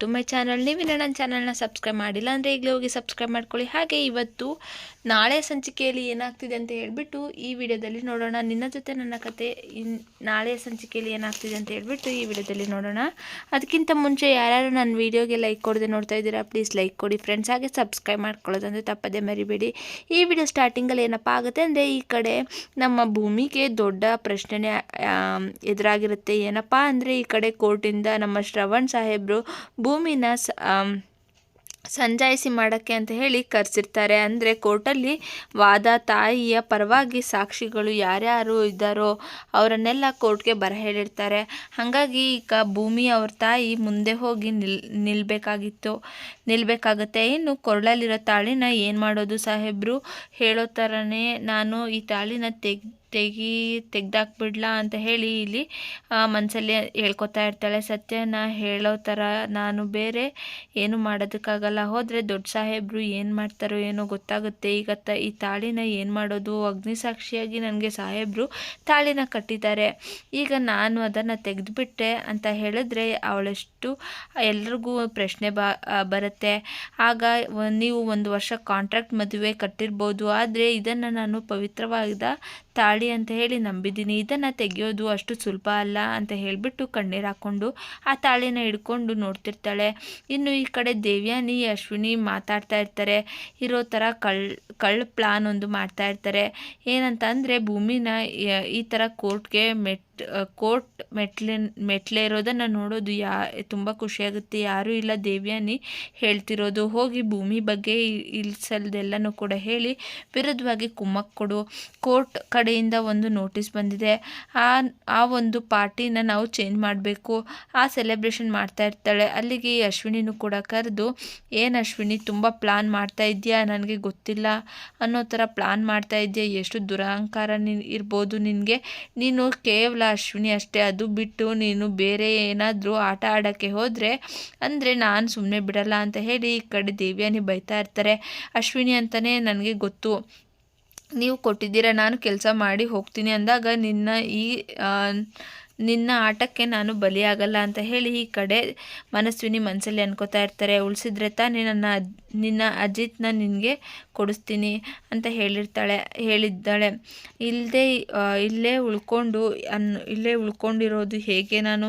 To my channel ನೀವಿನ ನನ್ನ ಚಾನಲ್ನ subscribe ಮಾಡಿಲ್ಲ ಅಂದರೆ ಈಗಲೇ ಹೋಗಿ ಸಬ್ಸ್ಕ್ರೈಬ್ ಮಾಡ್ಕೊಳ್ಳಿ. ಹಾಗೆ ಇವತ್ತು ನಾಳೆ ಸಂಚಿಕೆಯಲ್ಲಿ ಏನಾಗ್ತಿದೆ ಅಂತ ಹೇಳಿಬಿಟ್ಟು ಈ ವಿಡಿಯೋದಲ್ಲಿ ನೋಡೋಣ. ನಿನ್ನ ಜೊತೆ ನನ್ನ ಕತೆ ಇನ್ ನಾಳೆ ಸಂಚಿಕೆಯಲ್ಲಿ ಏನಾಗ್ತಿದೆ ಅಂತ ಹೇಳಿಬಿಟ್ಟು ಈ ವಿಡಿಯೋದಲ್ಲಿ ನೋಡೋಣ. ಅದಕ್ಕಿಂತ ಮುಂಚೆ ಯಾರ್ಯಾರು ನನ್ನ ವಿಡಿಯೋಗೆ ಲೈಕ್ ಕೊಡದೆ ನೋಡ್ತಾ ಇದ್ದೀರಾ ಪ್ಲೀಸ್ ಲೈಕ್ ಕೊಡಿ ಫ್ರೆಂಡ್ಸ್ ಹಾಗೆ ಸಬ್ಸ್ಕ್ರೈಬ್ ಮಾಡ್ಕೊಳ್ಳೋದಂದರೆ ತಪ್ಪದೇ ಮರಿಬೇಡಿ. ಈ ವಿಡಿಯೋ ಸ್ಟಾರ್ಟಿಂಗಲ್ಲಿ ಏನಪ್ಪ ಆಗುತ್ತೆ ಅಂದರೆ ಈ ಕಡೆ ನಮ್ಮ ಭೂಮಿಗೆ ದೊಡ್ಡ ಪ್ರಶ್ನೆ ಎದುರಾಗಿರುತ್ತೆ. ಏನಪ್ಪ ಅಂದರೆ ಈ ಕಡೆ ಕೋರ್ಟಿಂದ ನಮ್ಮ ಶ್ರವಣ್ ಸಾಹೇಬರು ಭೂಮಿನ ಸ ಸಂಜಾಯಿಸಿ ಮಾಡೋಕ್ಕೆ ಅಂತ ಹೇಳಿ ಕರೆಸಿರ್ತಾರೆ. ಅಂದರೆ ಕೋರ್ಟಲ್ಲಿ ವಾದ ತಾಯಿಯ ಪರವಾಗಿ ಸಾಕ್ಷಿಗಳು ಯಾರ್ಯಾರು ಇದ್ದಾರೋ ಅವರನ್ನೆಲ್ಲ ಕೋರ್ಟ್ಗೆ ಬರ ಹೇಳಿರ್ತಾರೆ. ಹಾಗಾಗಿ ಈಗ ಭೂಮಿ ಅವ್ರ ತಾಯಿ ಮುಂದೆ ಹೋಗಿ ನಿಲ್ ನಿಲ್ಲಬೇಕಾಗಿತ್ತು ನಿಲ್ಲಬೇಕಾಗತ್ತೆ ಇನ್ನು ಕೊರಳಲ್ಲಿರೋ ತಾಳಿನ ಏನು ಮಾಡೋದು ಸಾಹೇಬರು? ಹೇಳೋ ಥರನೇ ನಾನು ಈ ತಾಳಿನ ತೆಗ್ ತೆಗಿ ತೆಗ್ದಾಕ್ಬಿಡ್ಲಾ ಅಂತ ಹೇಳಿ ಇಲ್ಲಿ ಮನಸ್ಸಲ್ಲಿ ಹೇಳ್ಕೊತಾ ಇರ್ತಾಳೆ. ಸತ್ಯನ ಹೇಳೋ ಥರ ನಾನು ಬೇರೆ ಏನು ಮಾಡೋದಕ್ಕಾಗಲ್ಲ. ಹೋದರೆ ದೊಡ್ಡ ಸಾಹೇಬರು ಏನು ಮಾಡ್ತಾರೋ ಏನೋ ಗೊತ್ತಾಗುತ್ತೆ. ಈಗ ತ, ಈ ತಾಳಿನ ಏನು ಮಾಡೋದು? ಅಗ್ನಿ ಸಾಕ್ಷಿಯಾಗಿ ನನಗೆ ಸಾಹೇಬರು ತಾಳಿನ ಕಟ್ಟಿದ್ದಾರೆ. ಈಗ ನಾನು ಅದನ್ನು ತೆಗೆದುಬಿಟ್ಟೆ ಅಂತ ಹೇಳಿದ್ರೆ ಅವಳಷ್ಟು ಎಲ್ರಿಗೂ ಪ್ರಶ್ನೆ ಬರುತ್ತೆ. ಆಗ ನೀವು ಒಂದು ವರ್ಷ ಕಾಂಟ್ರಾಕ್ಟ್ ಮದುವೆ ಕಟ್ಟಿರ್ಬೋದು. ಆದರೆ ಇದನ್ನು ನಾನು ಪವಿತ್ರವಾದ ತಾಳಿ ಅಂತ ಹೇಳಿ ನಂಬಿದ್ದೀನಿ. ಇದನ್ನು ತೆಗೆಯೋದು ಅಷ್ಟು ಸುಲಭ ಅಲ್ಲ ಅಂತ ಹೇಳಿಬಿಟ್ಟು ಕಣ್ಣೀರು ಹಾಕ್ಕೊಂಡು ಆ ತಾಳಿನ ಹಿಡ್ಕೊಂಡು ನೋಡ್ತಿರ್ತಾಳೆ. ಇನ್ನು ಈ ಕಡೆ ದೇವ್ಯಾನಿ, ಅಶ್ವಿನಿ ಮಾತಾಡ್ತಾ ಇರ್ತಾರೆ. ಇರೋ ಥರ ಕಳ್ ಕಳ್ಳ ಪ್ಲಾನ್ ಒಂದು ಮಾಡ್ತಾ ಇರ್ತಾರೆ. ಏನಂತ ಅಂದರೆ ಭೂಮಿನ ಈ ಥರ ಕೋರ್ಟ್ಗೆ ಮೆಟ್ ಕೋರ್ಟ್ ಮೆಟ್ಲಿನ ಮೆಟ್ಲೆ ಇರೋದನ್ನು ನೋಡೋದು ಯಾ, ತುಂಬ ಖುಷಿಯಾಗುತ್ತೆ. ಯಾರೂ ಇಲ್ಲ, ದೇವ್ಯಾನಿ ಹೇಳ್ತಿರೋದು. ಹೋಗಿ ಭೂಮಿ ಬಗ್ಗೆ ಇಲ್ಸಲ್ದೆಲ್ಲನೂ ಕೂಡ ಹೇಳಿ ವಿರುದ್ಧವಾಗಿ ಕುಮ್ಮಕ್ ಕೊಡು. ಕೋರ್ಟ್ ಕಡೆಯಿಂದ ಒಂದು ನೋಟಿಸ್ ಬಂದಿದೆ. ಆ ಆ ಒಂದು ಪಾರ್ಟಿನ ನಾವು ಚೇಂಜ್ ಮಾಡಬೇಕು. ಆ ಸೆಲೆಬ್ರೇಷನ್ ಮಾಡ್ತಾ ಇರ್ತಾಳೆ. ಅಲ್ಲಿಗೆ ಈ ಅಶ್ವಿನಿನೂ ಕೂಡ ಕರೆದು, ಏನು ಅಶ್ವಿನಿ, ತುಂಬ ಪ್ಲಾನ್ ಮಾಡ್ತಾ ಇದೆಯಾ? ನನಗೆ ಗೊತ್ತಿಲ್ಲ ಅನ್ನೋ ಥರ ಪ್ಲಾನ್ ಮಾಡ್ತಾ ಇದೆಯಾ? ಎಷ್ಟು ದುರಹಂಕಾರ ಇರ್ಬೋದು ನಿನಗೆ. ನೀನು ಕೇವಲ ಅಶ್ವಿನಿ ಅಷ್ಟೇ. ಅದು ಬಿಟ್ಟು ನೀನು ಬೇರೆ ಏನಾದರೂ ಆಟ ಆಡೋಕ್ಕೆ ಹೋದರೆ, ಅಂದರೆ ನಾನು ಸುಮ್ಮನೆ ಬಿಡಲ್ಲ ಅಂತ ಹೇಳಿ ಈ ಕಡೆ ದಿವ್ಯಾನಿ ಬೈತಾ ಇರ್ತಾರೆ. ಅಶ್ವಿನಿ ಅಂತಲೇ ನನಗೆ ಗೊತ್ತು. ನೀವು ಕೊಟ್ಟಿದ್ದೀರಾ, ನಾನು ಕೆಲಸ ಮಾಡಿ ಹೋಗ್ತೀನಿ ಅಂದಾಗ ನಿನ್ನ ಈ ನಿನ್ನ ಆಟಕ್ಕೆ ನಾನು ಬಲಿಯಾಗಲ್ಲ ಅಂತ ಹೇಳಿ ಈ ಕಡೆ ಮನಸ್ವಿನಿ ಮನಸ್ಸಲ್ಲಿ ಅನ್ಕೋತಾ ಇರ್ತಾರೆ. ಉಳಿಸಿದ್ರೆ ತಾನೇ ನನ್ನ ನಿನ್ನ ಅಜಿತ್ನ ನಿನಗೆ ಕೊಡಿಸ್ತೀನಿ ಅಂತ ಹೇಳಿರ್ತಾಳೆ, ಹೇಳಿದ್ದಾಳೆ. ಇಲ್ಲದೆ ಇಲ್ಲೇ ಉಳ್ಕೊಂಡು ಅನ್, ಇಲ್ಲೇ ಉಳ್ಕೊಂಡಿರೋದು ಹೇಗೆ ನಾನು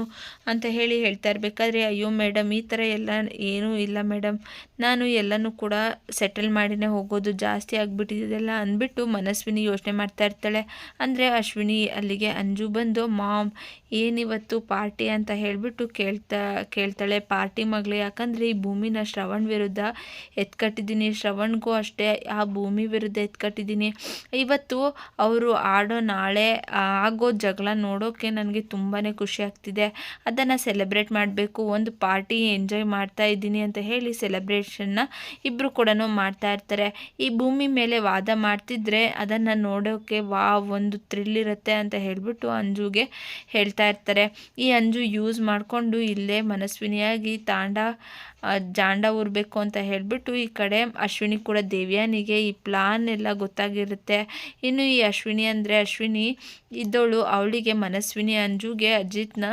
ಅಂತ ಹೇಳಿ ಹೇಳ್ತಾ ಇರಬೇಕಾದ್ರೆ, ಅಯ್ಯೋ ಮೇಡಮ್, ಈ ಥರ ಎಲ್ಲ ಏನೂ ಇಲ್ಲ ಮೇಡಮ್. ನಾನು ಎಲ್ಲನೂ ಕೂಡ ಸೆಟಲ್ ಮಾಡಿನೇ ಹೋಗೋದು ಜಾಸ್ತಿ ಆಗಿಬಿಟ್ಟಿದೆಲ್ಲ ಅಂದ್ಬಿಟ್ಟು ಮನಸ್ವಿನಿ ಯೋಚನೆ ಮಾಡ್ತಾ ಇರ್ತಾಳೆ. ಅಂದರೆ ಅಶ್ವಿನಿ ಅಲ್ಲಿಗೆ ಅಂಜು ಬಂದು, ಮಾಮ್ ಏನಿವತ್ತು ಪಾರ್ಟಿ ಅಂತ ಹೇಳಿಬಿಟ್ಟು ಕೇಳ್ತಾ, ಕೇಳ್ತಾಳೆ ಪಾರ್ಟಿ ಮಗಳು. ಯಾಕಂದರೆ ಈ ಭೂಮಿನ ಶ್ರವಣ್ ವಿರುದ್ಧ ಎತ್ಕಟ್ಟಿದ್ದೀನಿ. ಶ್ರವಣ್ಗೂ ಅಷ್ಟೇ ಆ ಭೂಮಿ ವಿರುದ್ಧ ಎತ್ಕಟ್ಟಿದ್ದೀನಿ. ಇವತ್ತು ಅವರು ಆಡೋ ನಾಳೆ ಆಗೋ ಜಗಳ ನೋಡೋಕ್ಕೆ ನನಗೆ ತುಂಬಾ ಖುಷಿ ಆಗ್ತಿದೆ. ಅದನ್ನು ಸೆಲೆಬ್ರೇಟ್ ಮಾಡಬೇಕು. ಒಂದು ಪಾರ್ಟಿ ಎಂಜಾಯ್ ಮಾಡ್ತಾ ಇದ್ದೀನಿ ಅಂತ ಹೇಳಿ ಸೆಲೆಬ್ರೇಷನ್ನ ಇಬ್ಬರು ಕೂಡ ಮಾಡ್ತಾ ಇರ್ತಾರೆ. ಈ ಭೂಮಿ ಮೇಲೆ ವಾದ ಮಾಡ್ತಿದ್ರೆ ಅದನ್ನು ನೋಡೋಕ್ಕೆ ವಾ ಒಂದು ಥ್ರಿಲ್ ಇರುತ್ತೆ ಅಂತ ಹೇಳಿಬಿಟ್ಟು ಅಂಜುಗೆ ಹೇಳ್ತಾ ಇರ್ತಾರೆ. ಈ ಅಂಜು ಯೂಸ್ ಮಾಡಿಕೊಂಡು ಇಲ್ಲೇ ಮನಸ್ವಿನಿಯಾಗಿ ತಾಂಡ ಜಾಂಡ ಊರಬೇಕು ಅಂತ ಹೇಳಿಬಿಟ್ಟು ಈ ಕಡೆ ಅಶ್ವಿನಿ ಕೂಡ ದೇವ್ಯಾನಿಗೆ ಈ ಪ್ಲಾನ್ ಎಲ್ಲ ಗೊತ್ತಾಗಿರುತ್ತೆ. ಇನ್ನು ಈ ಅಶ್ವಿನಿ ಅಂದರೆ ಅಶ್ವಿನಿ ಇದ್ದವಳು ಅವಳಿಗೆ ಮನಸ್ವಿನಿ ಅಂಜುಗೆ ಅಜಿತ್ನ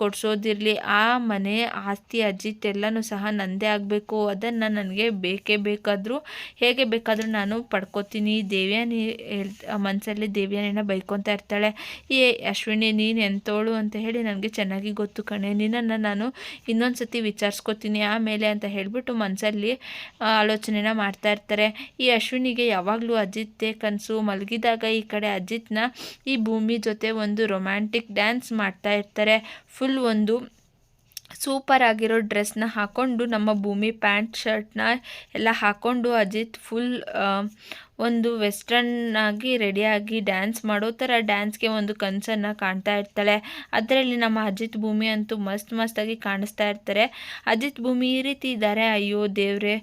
ಕೊಡಿಸೋದಿರಲಿ. ಆ ಮನೆ ಆಸ್ತಿ ಅಜಿತ್ ಎಲ್ಲನೂ ಸಹ ನಂದೇ ಆಗಬೇಕು. ಅದನ್ನು ನನಗೆ ಬೇಕೇ ಬೇಕಾದರೂ, ಹೇಗೆ ಬೇಕಾದರೂ ನಾನು ಪಡ್ಕೋತೀನಿ. ದೇವ್ಯಾನಿ ಹೇಳ್ ಮನಸ್ಸಲ್ಲಿ ದೇವ್ಯಾನಿನ ಬೈಕೊತಾ ಇರ್ತಾಳೆ. ಈ ಅಶ್ವಿನಿ, ನೀನು ಎಂತೋಳು ಅಂತ ಹೇಳಿ ನನಗೆ ಚೆನ್ನಾಗಿ ಗೊತ್ತು ಕಣೆ. ನಿನ್ನನ್ನು ನಾನು ಇನ್ನೊಂದು ಸತಿ ವಿಚಾರಿಸ್ಕೊತೀನಿ ಆಮೇಲೆ ಅಂತ ಹೇಳಿಬಿಟ್ಟು ಮನಸ್ಸಲ್ಲಿ ಆಲೋಚನೆನ ಮಾಡ್ತಾ ಇರ್ತಾರೆ. ಈ ಅಶ್ವಿನಿಗೆ ಯಾವಾಗಲೂ ಅಜಿತ್ತೇ ಕನಸು ಮಲಗಿದಾಗ ಈ ಕಡೆ ಅಜಿತ್ನ ಈ ಭೂಮಿ ಜೊತೆ ಒಂದು ರೊಮ್ಯಾಂಟಿಕ್ ಡ್ಯಾನ್ಸ್ ಮಾಡ್ತಾ ಇರ್ತಾರೆ. ಫುಲ್ ಒಂದು ಸೂಪರ್ ಆಗಿರೋ ಡ್ರೆಸ್ನ ಹಾಕ್ಕೊಂಡು ನಮ್ಮ ಭೂಮಿ ಪ್ಯಾಂಟ್ ಶರ್ಟ್ನ ಎಲ್ಲ ಹಾಕ್ಕೊಂಡು ಅಜಿತ್ ಫುಲ್ ಒಂದು ವೆಸ್ಟರ್ನ್ ಆಗಿ ರೆಡಿಯಾಗಿ ಡ್ಯಾನ್ಸ್ ಮಾಡೋ ಥರ ಡ್ಯಾನ್ಸ್ಗೆ ಒಂದು ಕನಸನ್ನು ಕಾಣ್ತಾ ಇರ್ತಾಳೆ. ಅದರಲ್ಲಿ ನಮ್ಮ ಅಜಿತ್ ಭೂಮಿ ಅಂತೂ ಮಸ್ತ್ ಮಸ್ತಾಗಿ ಕಾಣಿಸ್ತಾ ಇರ್ತಾರೆ. ಅಜಿತ್ ಭೂಮಿ ಈ ರೀತಿ ಇದ್ದಾರೆ ಅಯ್ಯೋ ದೇವ್ರೆ,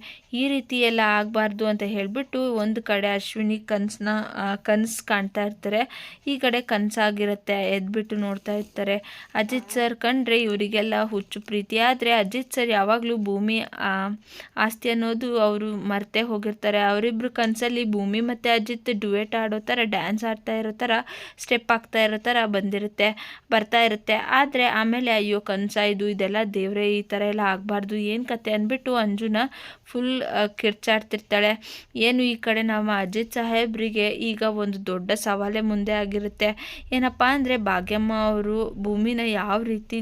ಈ ರೀತಿ ಎಲ್ಲ ಆಗಬಾರ್ದು ಅಂತ ಹೇಳಿಬಿಟ್ಟು ಒಂದು ಕಡೆ ಅಶ್ವಿನಿ ಕನಸನ್ನ ಕನಸು ಕಾಣ್ತಾ ಇರ್ತಾರೆ. ಈ ಕಡೆ ಕನಸಾಗಿರುತ್ತೆ ಎದ್ಬಿಟ್ಟು ನೋಡ್ತಾ ಇರ್ತಾರೆ. ಅಜಿತ್ ಸರ್ ಕಂಡ್ರೆ ಇವರಿಗೆಲ್ಲ ಹುಚ್ಚು ಪ್ರೀತಿ. ಆದರೆ ಅಜಿತ್ ಸರ್ ಯಾವಾಗಲೂ ಭೂಮಿ ಆಸ್ತಿ ಅನ್ನೋದು ಅವರು ಮರ್ತೇ ಹೋಗಿರ್ತಾರೆ. ಅವರಿಬ್ರು ಕನಸಲ್ಲಿ ಭೂಮಿ ಭೂಮಿ ಮತ್ತು ಅಜಿತ್ ಡ್ಯುಯೆಟ್ ಆಡೋ ಥರ ಡ್ಯಾನ್ಸ್ ಆಡ್ತಾ ಇರೋ ಥರ ಸ್ಟೆಪ್ ಆಗ್ತಾ ಇರೋ ಥರ ಬಂದಿರುತ್ತೆ, ಬರ್ತಾ ಇರುತ್ತೆ. ಆದರೆ ಆಮೇಲೆ ಅಯ್ಯೋ ಕನಸ ಇದು, ಇದೆಲ್ಲ ದೇವರೇ ಈ ಥರ ಎಲ್ಲ ಆಗಬಾರ್ದು, ಏನು ಕತೆ ಅಂದ್ಬಿಟ್ಟು ಅಂಜುನ ಫುಲ್ ಕಿರ್ಚಾಡ್ತಿರ್ತಾಳೆ. ಏನು ಈ ಕಡೆ ನಮ್ಮ ಅಜಿತ್ ಸಾಹೇಬ್ರಿಗೆ ಈಗ ಒಂದು ದೊಡ್ಡ ಸವಾಲೇ ಮುಂದೆ ಆಗಿರುತ್ತೆ. ಏನಪ್ಪ ಅಂದರೆ ಭಾಗ್ಯಮ್ಮ ಅವರು ಭೂಮಿನ ಯಾವ ರೀತಿ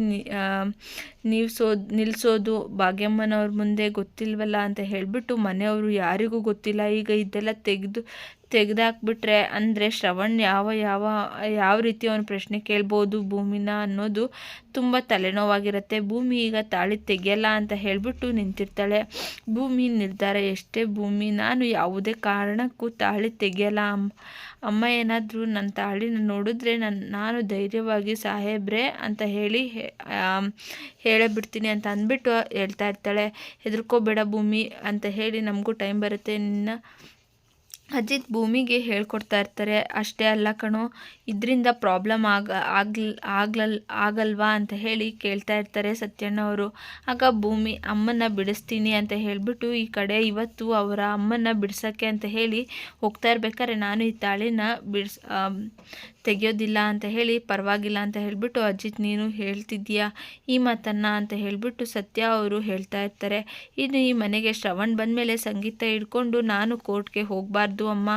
ನಿಲ್ಸೋದು ನಿಲ್ಲಿಸೋದು ಭಾಗ್ಯಮ್ಮನವ್ರ ಮುಂದೆ ಗೊತ್ತಿಲ್ವಲ್ಲ ಅಂತ ಹೇಳಿಬಿಟ್ಟು ಮನೆಯವರು ಯಾರಿಗೂ ಗೊತ್ತಿಲ್ಲ. ಈಗ ಇದೆಲ್ಲ ತೆಗೆದು ತೆಗೆದಾಕ್ಬಿಟ್ರೆ ಅಂದರೆ ಶ್ರವಣ್ ಯಾವ ಯಾವ ಯಾವ ರೀತಿ ಅವನು ಪ್ರಶ್ನೆ ಕೇಳ್ಬೋದು ಭೂಮಿನ ಅನ್ನೋದು ತುಂಬ ತಲೆನೋವಾಗಿರುತ್ತೆ. ಭೂಮಿ ಈಗ ತಾಳಿ ತೆಗೆಯಲ್ಲ ಅಂತ ಹೇಳಿಬಿಟ್ಟು ನಿಂತಿರ್ತಾಳೆ. ಭೂಮಿ ನಿರ್ಧಾರ ಎಷ್ಟೇ ಭೂಮಿ, ನಾನು ಯಾವುದೇ ಕಾರಣಕ್ಕೂ ತಾಳಿ ತೆಗೆಯಲ್ಲ. ಅಮ್ಮ ಅಮ್ಮ ಏನಾದರೂ ನನ್ನ ತಾಳಿನ ನೋಡಿದ್ರೆ ನನ್ನ ನಾನು ಧೈರ್ಯವಾಗಿ ಸಾಹೇಬ್ರೆ ಅಂತ ಹೇಳಿ ಹೇಳಬಿಡ್ತೀನಿ ಅಂತ ಅಂದ್ಬಿಟ್ಟು ಹೇಳ್ತಾ ಇರ್ತಾಳೆ. ಹೆದರ್ಕೋಬೇಡ ಭೂಮಿ ಅಂತ ಹೇಳಿ ನಮಗೂ ಟೈಮ್ ಬರುತ್ತೆ. ನಿನ್ನ ಅಜಿತ್ ಭೂಮಿಗೆ ಹೇಳ್ಕೊಡ್ತಾ ಇರ್ತಾರೆ ಅಷ್ಟೇ ಅಲ್ಲ ಕಣೋ ಇದರಿಂದ ಪ್ರಾಬ್ಲಮ್ ಆಗ, ಆಗ್ಲ್, ಆಗ್ಲಲ್, ಆಗಲ್ವಾ ಅಂತ ಹೇಳಿ ಕೇಳ್ತಾ ಇರ್ತಾರೆ ಸತ್ಯಣ್ಣ ಅವರು. ಆಗ ಭೂಮಿ ಅಮ್ಮನ್ನ ಬಿಡಿಸ್ತೀನಿ ಅಂತ ಹೇಳಿಬಿಟ್ಟು ಈ ಕಡೆ ಇವತ್ತು ಅವರ ಅಮ್ಮನ್ನ ಬಿಡ್ಸೋಕ್ಕೆ ಅಂತ ಹೇಳಿ ಹೋಗ್ತಾ ಇರ್ಬೇಕಾದ್ರೆ ನಾನು ಈ ತಾಳಿನ ಬಿಡ್ಸ್ ತೆಗೆಯೋದಿಲ್ಲ ಅಂತ ಹೇಳಿ ಪರವಾಗಿಲ್ಲ ಅಂತ ಹೇಳಿಬಿಟ್ಟು ಅಜಿತ್ ನೀನು ಹೇಳ್ತಿದ್ದೀಯಾ ಈ ಮಾತನ್ನು ಅಂತ ಹೇಳಿಬಿಟ್ಟು ಸತ್ಯ ಅವರು ಹೇಳ್ತಾ ಇರ್ತಾರೆ. ಇನ್ನು ಈ ಮನೆಗೆ ಶ್ರವಣ್ ಬಂದಮೇಲೆ ಸಂಗೀತ ಹಿಡ್ಕೊಂಡು ನಾನು ಕೋರ್ಟ್ಗೆ ಹೋಗಬಾರ್ದು ಅಮ್ಮ.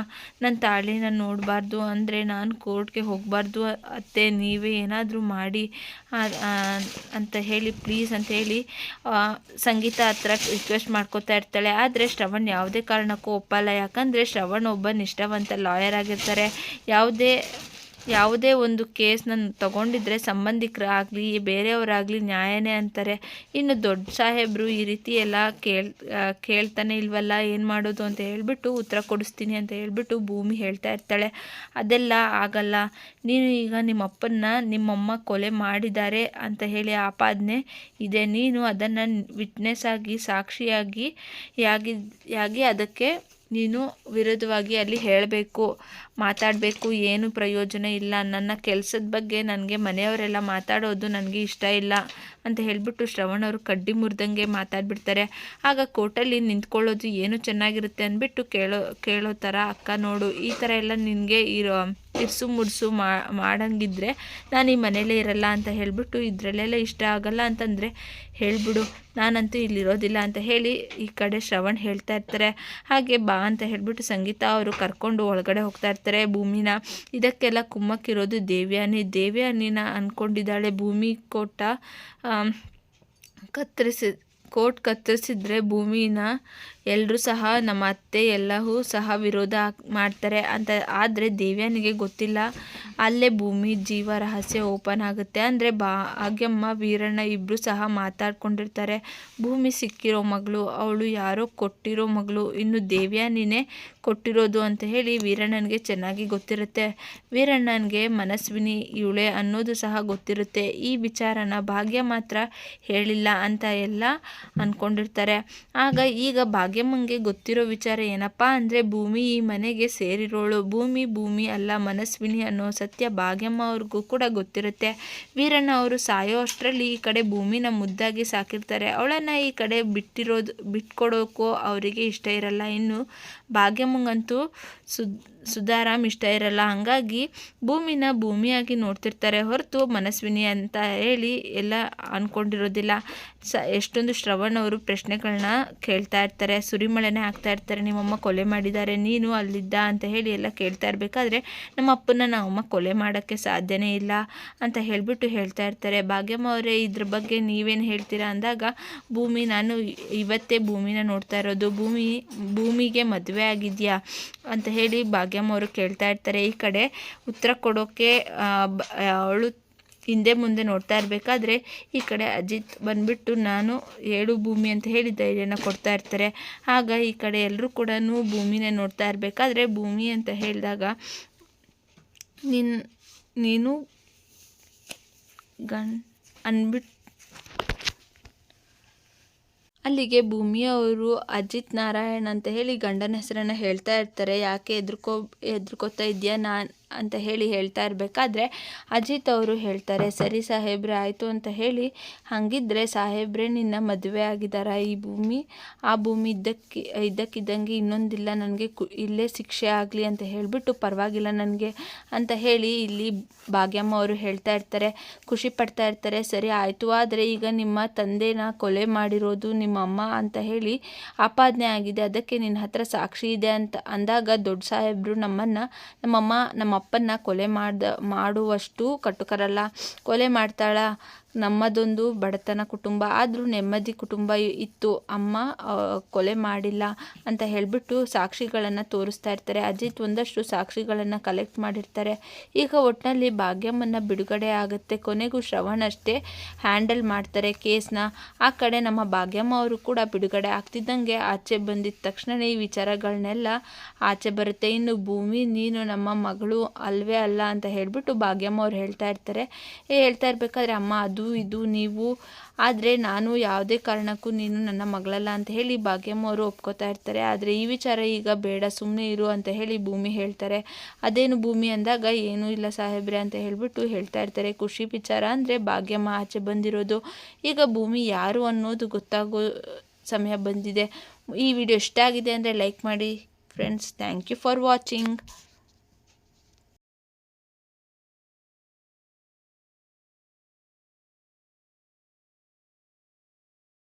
ನನ್ನ ತಾಳಿನ ನೋಡಬಾರ್ದು ಅಂದರೆ ನಾನು ಕೋರ್ಟ್ಗೆ ಹೋಗಬಾರ್ದು, ಅತ್ತೆ ನೀವೇ ಏನಾದರೂ ಮಾಡಿ ಅಂತ ಹೇಳಿ ಪ್ಲೀಸ್ ಅಂತ ಹೇಳಿ ಸಂಗೀತ ಹತ್ರ ರಿಕ್ವೆಸ್ಟ್ ಮಾಡ್ಕೋತಾ ಇರ್ತಾಳೆ. ಆದರೆ ಶ್ರವಣ್ ಯಾವುದೇ ಕಾರಣಕ್ಕೂ ಒಪ್ಪಲ್ಲ. ಯಾಕಂದರೆ ಶ್ರವಣ್ ಒಬ್ಬ ನಿಷ್ಠಾವಂತ ಲಾಯರ್ ಆಗಿರ್ತಾರೆ. ಯಾವುದೇ ಯಾವುದೇ ಒಂದು ಕೇಸ್ನ ತಗೊಂಡಿದ್ರೆ ಸಂಬಂಧಿಕರಾಗಲಿ, ಬೇರೆಯವರಾಗಲಿ ನ್ಯಾಯನೇ ಅಂತಾರೆ. ಇನ್ನು ದೊಡ್ಡ ಸಾಹೇಬರು ಈ ರೀತಿ ಎಲ್ಲ ಕೇಳ್ ಕೇಳ್ತಾನೆ ಇಲ್ವಲ್ಲ, ಏನು ಮಾಡೋದು ಅಂತ ಹೇಳ್ಬಿಟ್ಟು ಉತ್ತರ ಕೊಡಿಸ್ತೀನಿ ಅಂತ ಹೇಳ್ಬಿಟ್ಟು ಭೂಮಿ ಹೇಳ್ತಾ ಇರ್ತಾಳೆ. ಅದೆಲ್ಲ ಆಗಲ್ಲ. ನೀನು ಈಗ ನಿಮ್ಮ ನಿಮ್ಮಮ್ಮ ಕೊಲೆ ಮಾಡಿದ್ದಾರೆ ಅಂತ ಹೇಳಿ ಆಪಾದನೆ ಇದೆ. ನೀನು ಅದನ್ನು ವಿಟ್ನೆಸ್ ಆಗಿ, ಸಾಕ್ಷಿಯಾಗಿ, ಯಾಗಿ ಯಾಗಿ ಅದಕ್ಕೆ ನೀನು ವಿರುದ್ಧವಾಗಿ ಅಲ್ಲಿ ಹೇಳಬೇಕು, ಮಾತಾಡಬೇಕು, ಏನು ಪ್ರಯೋಜನ ಇಲ್ಲ. ನನ್ನ ಕೆಲಸದ ಬಗ್ಗೆ ನನಗೆ ಮನೆಯವರೆಲ್ಲ ಮಾತಾಡೋದು ನನಗೆ ಇಷ್ಟ ಇಲ್ಲ ಅಂತ ಹೇಳಿಬಿಟ್ಟು ಶ್ರವಣ್ ಅವರು ಕಡ್ಡಿ ಮುರಿದಂಗೆ ಮಾತಾಡ್ಬಿಡ್ತಾರೆ. ಆಗ ಕೋರ್ಟಲ್ಲಿ ನಿಂತ್ಕೊಳ್ಳೋದು ಏನು ಚೆನ್ನಾಗಿರುತ್ತೆ ಅಂದ್ಬಿಟ್ಟು ಕೇಳೋ ಕೇಳೋ ಥರ ಅಕ್ಕ ನೋಡು, ಈ ಥರ ಎಲ್ಲ ನಿನಗೆ ಇರೋ ಇರ್ಸು ಮುಡ್ಸು ಮಾಡಂಗಿದ್ರೆ ನಾನು ಈ ಮನೇಲೇ ಇರಲ್ಲ ಅಂತ ಹೇಳಿಬಿಟ್ಟು ಇದರಲ್ಲೆಲ್ಲ ಇಷ್ಟ ಆಗಲ್ಲ ಅಂತಂದರೆ ಹೇಳಿಬಿಡು, ನಾನಂತೂ ಇಲ್ಲಿರೋದಿಲ್ಲ ಅಂತ ಹೇಳಿ ಈ ಕಡೆ ಶ್ರವಣ್ ಹೇಳ್ತಾ ಇರ್ತಾರೆ. ಹಾಗೆ ಬಾ ಅಂತ ಹೇಳಿಬಿಟ್ಟು ಸಂಗೀತ ಅವರು ಕರ್ಕೊಂಡು ಒಳಗಡೆ ಹೋಗ್ತಾ ಇರ್ತಾರೆ ಭೂಮಿನ. ಇದಕ್ಕೆಲ್ಲ ಕುಮ್ಮಕ್ಕಿರೋದು ದೇವ್ಯಾನಿ. ದೇವ್ಯಾನಿನ ಅಂದ್ಕೊಂಡಿದ್ದಾಳೆ ಭೂಮಿ ಕೋಟ ಕತ್ತರಿಸಿ ಕೋಟ್ ಕತ್ತರಿಸಿದ್ರೆ ಭೂಮಿನ ಎಲ್ಲರೂ ಸಹ ನಮ್ಮ ಅತ್ತೆ ಎಲ್ಲವೂ ಸಹ ವಿರೋಧ ಮಾಡ್ತಾರೆ ಅಂತ, ಆದರೆ ದೇವ್ಯಾನಿಗೆ ಗೊತ್ತಿಲ್ಲ. ಅಲ್ಲೇ ಭೂಮಿ ಜೀವ ರಹಸ್ಯ ಓಪನ್ ಆಗುತ್ತೆ. ಅಂದರೆ ಭಾಗ್ಯಮ್ಮ, ವೀರಣ್ಣ ಇಬ್ಬರು ಸಹ ಮಾತಾಡ್ಕೊಂಡಿರ್ತಾರೆ. ಭೂಮಿ ಸಿಕ್ಕಿರೋ ಮಗಳು, ಅವಳು ಯಾರೋ ಕೊಟ್ಟಿರೋ ಮಗಳು, ಇನ್ನು ದೇವ್ಯಾನಿನೇ ಕೊಟ್ಟಿರೋದು ಅಂತ ಹೇಳಿ ವೀರಣ್ಣನಿಗೆ ಚೆನ್ನಾಗಿ ಗೊತ್ತಿರುತ್ತೆ. ವೀರಣ್ಣನಿಗೆ ಮನಸ್ವಿನಿ ಇವಳೆ ಅನ್ನೋದು ಸಹ ಗೊತ್ತಿರುತ್ತೆ. ಈ ವಿಚಾರನ ಭಾಗ್ಯ ಮಾತ್ರ ಹೇಳಿಲ್ಲ ಅಂತ ಎಲ್ಲ ಅಂದ್ಕೊಂಡಿರ್ತಾರೆ ಆಗ ಈಗ ಭಾಗ್ಯಮ್ಮಂಗೆ ಗೊತ್ತಿರೋ ವಿಚಾರ ಏನಪ್ಪ ಅಂದರೆ ಭೂಮಿ ಈ ಮನೆಗೆ ಸೇರಿರೋಳು. ಭೂಮಿ ಭೂಮಿ ಅಲ್ಲ, ಮನಸ್ವಿನಿ ಅನ್ನೋ ಸತ್ಯ ಭಾಗ್ಯಮ್ಮ ಅವ್ರಿಗೂ ಕೂಡ ಗೊತ್ತಿರುತ್ತೆ. ವೀರಣ್ಣ ಅವರು ಸಾಯೋ ಅಷ್ಟರಲ್ಲಿ ಈ ಕಡೆ ಭೂಮಿನ ಮುದ್ದಾಗಿ ಸಾಕಿರ್ತಾರೆ. ಅವಳನ್ನು ಈ ಕಡೆ ಬಿಟ್ಟಿರೋದು ಬಿಟ್ಕೊಡೋಕ್ಕೋ ಅವರಿಗೆ ಇಷ್ಟ ಇರಲ್ಲ. ಇನ್ನು ಭಾಗ್ಯಮ್ಮಂಗಂತೂ ಸುದ್ ಸುಧಾರಾಮ್ ಇಷ್ಟ ಇರಲ್ಲ. ಹಾಗಾಗಿ ಭೂಮಿನ ಭೂಮಿಯಾಗಿ ನೋಡ್ತಿರ್ತಾರೆ ಹೊರತು ಮನಸ್ವಿನಿ ಅಂತ ಹೇಳಿ ಎಲ್ಲ ಅಂದ್ಕೊಂಡಿರೋದಿಲ್ಲ ಸ, ಎಷ್ಟೊಂದು ಶ್ರವಣ್ ಅವರು ಪ್ರಶ್ನೆಗಳನ್ನ ಕೇಳ್ತಾ ಇರ್ತಾರೆ. ಸುರಿಮಳೆನೇ ಆಗ್ತಾ ಇರ್ತಾರೆ. ನಿಮ್ಮಮ್ಮ ಕೊಲೆ ಮಾಡಿದ್ದಾರೆ, ನೀನು ಅಲ್ಲಿದ್ದ ಅಂತ ಹೇಳಿ ಎಲ್ಲ ಕೇಳ್ತಾ ಇರಬೇಕಾದ್ರೆ ನಮ್ಮ ಅಪ್ಪನ ನಮ್ಮಮ್ಮ ಕೊಲೆ ಮಾಡೋಕ್ಕೆ ಸಾಧ್ಯನೇ ಇಲ್ಲ ಅಂತ ಹೇಳಿಬಿಟ್ಟು ಹೇಳ್ತಾ ಇರ್ತಾರೆ. ಭಾಗ್ಯಮ್ಮ ಅವರೇ, ಇದ್ರ ಬಗ್ಗೆ ನೀವೇನು ಹೇಳ್ತೀರಾ ಅಂದಾಗ, ಭೂಮಿ, ನಾನು ಇವತ್ತೇ ಭೂಮಿನ ನೋಡ್ತಾ ಇರೋದು. ಭೂಮಿ, ಭೂಮಿಗೆ ಮದುವೆ ಆಗಿದೆಯಾ ಅಂತ ಹೇಳಿ ಭಾಗ್ಯಮ್ಮ ಅವರು ಕೇಳ್ತಾ ಇರ್ತಾರೆ. ಈ ಕಡೆ ಉತ್ತರ ಕೊಡೋಕ್ಕೆ ಅವಳು ಹಿಂದೆ ಮುಂದೆ ನೋಡ್ತಾ ಇರಬೇಕಾದ್ರೆ ಈ ಕಡೆ ಅಜಿತ್ ಬಂದ್ಬಿಟ್ಟು ನಾನು ಏಳು ಭೂಮಿ ಅಂತ ಹೇಳಿ ಧೈರ್ಯನ ಕೊಡ್ತಾ ಇರ್ತಾರೆ. ಆಗ ಈ ಕಡೆ ಎಲ್ಲರೂ ಕೂಡ ಭೂಮಿನೇ ನೋಡ್ತಾ ಇರಬೇಕಾದ್ರೆ ಭೂಮಿ ಅಂತ ಹೇಳಿದಾಗ ನಿನ್, ನೀನು ಗಣ್ ಅಂದ್ಬಿಟ್ಟು ಅಲ್ಲಿಗೆ ಭೂಮಿಯವರು ಅಜಿತ್ ನಾರಾಯಣ್ ಅಂತ ಹೇಳಿ ಗಂಡನ ಹೆಸರನ್ನು ಹೇಳ್ತಾ ಇರ್ತಾರೆ. ಯಾಕೆ ಎದುರ್ಕೋ ಹೆದ್ರಕೋತಾ ಇದೆಯಾ ನಾನು ಅಂತ ಹೇಳಿ ಹೇಳ್ತಾ ಇರಬೇಕಾದ್ರೆ ಅಜಿತ್ ಅವರು ಹೇಳ್ತಾರೆ, ಸರಿ ಸಾಹೇಬ್ರೆ, ಆಯಿತು ಅಂತ ಹೇಳಿ. ಹಾಗಿದ್ರೆ ಸಾಹೇಬ್ರೆ, ನಿನ್ನ ಮದುವೆ ಆಗಿದ್ದಾರ ಈ ಭೂಮಿ. ಆ ಭೂಮಿ ಇದ್ದಕ್ಕೆ, ಇದ್ದಕ್ಕಿದ್ದಂಗೆ ಇನ್ನೊಂದಿಲ್ಲ. ನನಗೆ ಕು, ಇಲ್ಲೇ ಶಿಕ್ಷೆ ಆಗಲಿ ಅಂತ ಹೇಳಿಬಿಟ್ಟು ಪರವಾಗಿಲ್ಲ ನನಗೆ ಅಂತ ಹೇಳಿ ಇಲ್ಲಿ ಭಾಗ್ಯಮ್ಮ ಅವರು ಹೇಳ್ತಾ ಇರ್ತಾರೆ. ಖುಷಿ ಪಡ್ತಾ ಇರ್ತಾರೆ, ಸರಿ, ಆಯಿತು. ಆದರೆ ಈಗ ನಿಮ್ಮ ತಂದೆನ ಕೊಲೆ ಮಾಡಿರೋದು ನಿಮ್ಮ ಅಮ್ಮ ಅಂತ ಹೇಳಿ, ಆಪಾದನೆ ಆಗಿದೆ. ಅದಕ್ಕೆ ನಿನ್ನ ಹತ್ರ ಸಾಕ್ಷಿ ಇದೆ ಅಂತ ಅಂದಾಗ ದೊಡ್ಡ ಸಾಹೇಬರು ನಮ್ಮನ್ನು, ನಮ್ಮಮ್ಮ, ನಮ್ಮ ಅಪ್ಪನ್ನ ಕೊಲೆ ಮಾಡ್ದ ಮಾಡುವಷ್ಟು ಕಟ್ಟುಕರಲ್ಲ ಕೊಲೆ ಮಾಡ್ತಾಳ. ನಮ್ಮದೊಂದು ಬಡತನ ಕುಟುಂಬ, ಆದರೂ ನೆಮ್ಮದಿ ಕುಟುಂಬ ಇತ್ತು. ಅಮ್ಮ ಕೊಲೆ ಮಾಡಿಲ್ಲ ಅಂತ ಹೇಳಿಬಿಟ್ಟು ಸಾಕ್ಷಿಗಳನ್ನು ತೋರಿಸ್ತಾ ಇರ್ತಾರೆ. ಅಜಿತ್ ಒಂದಷ್ಟು ಸಾಕ್ಷಿಗಳನ್ನು ಕಲೆಕ್ಟ್ ಮಾಡಿರ್ತಾರೆ. ಈಗ ಒಟ್ಟಿನಲ್ಲಿ ಭಾಗ್ಯಮ್ಮನ ಬಿಡುಗಡೆ ಆಗುತ್ತೆ. ಕೊನೆಗೂ ಶ್ರವಣ್ ಅಷ್ಟೇ ಹ್ಯಾಂಡಲ್ ಮಾಡ್ತಾರೆ ಕೇಸ್ನ. ಆ ಕಡೆ ನಮ್ಮ ಭಾಗ್ಯಮ್ಮ ಅವರು ಕೂಡ ಬಿಡುಗಡೆ ಆಗ್ತಿದ್ದಂಗೆ ಆಚೆ ಬಂದಿದ್ದ ತಕ್ಷಣವೇ ಈ ವಿಚಾರಗಳನ್ನೆಲ್ಲ ಆಚೆ ಬರುತ್ತೆ. ಇನ್ನು ಭೂಮಿ, ನೀನು ನಮ್ಮ ಮಗಳು ಅಲ್ವೇ ಅಲ್ಲ ಅಂತ ಹೇಳಿಬಿಟ್ಟು ಭಾಗ್ಯಮ್ಮ ಅವ್ರು ಹೇಳ್ತಾ ಇರ್ತಾರೆ. ಹೇಳ್ತಾ ಇರ್ಬೇಕಾದ್ರೆ ಅಮ್ಮ ಅದು ಇದು ನೀವು. ಆದರೆ ನಾನು ಯಾವುದೇ ಕಾರಣಕ್ಕೂ ನೀನು ನನ್ನ ಮಗಳಲ್ಲ ಅಂತ ಹೇಳಿ ಭಾಗ್ಯಮ್ಮ ಅವರು ಒಪ್ಕೋತಾ ಇರ್ತಾರೆ. ಆದರೆ ಈ ವಿಚಾರ ಈಗ ಬೇಡ ಸುಮ್ಮನೆ ಇರು ಅಂತ ಹೇಳಿ ಭೂಮಿ ಹೇಳ್ತಾರೆ. ಅದೇನು ಭೂಮಿ ಅಂದಾಗ ಏನೂ ಇಲ್ಲ ಸಾಹೇಬ್ರೆ ಅಂತ ಹೇಳಿಬಿಟ್ಟು ಹೇಳ್ತಾ ಇರ್ತಾರೆ. ಖುಷಿ ವಿಚಾರ ಅಂದರೆ ಭಾಗ್ಯಮ್ಮ ಆಚೆ ಬಂದಿರೋದು. ಈಗ ಭೂಮಿ ಯಾರು ಅನ್ನೋದು ಗೊತ್ತಾಗೋ ಸಮಯ ಬಂದಿದೆ. ಈ ವಿಡಿಯೋ ಇಷ್ಟ ಆಗಿದೆ ಅಂದರೆ ಲೈಕ್ ಮಾಡಿ. Friends thank you for watching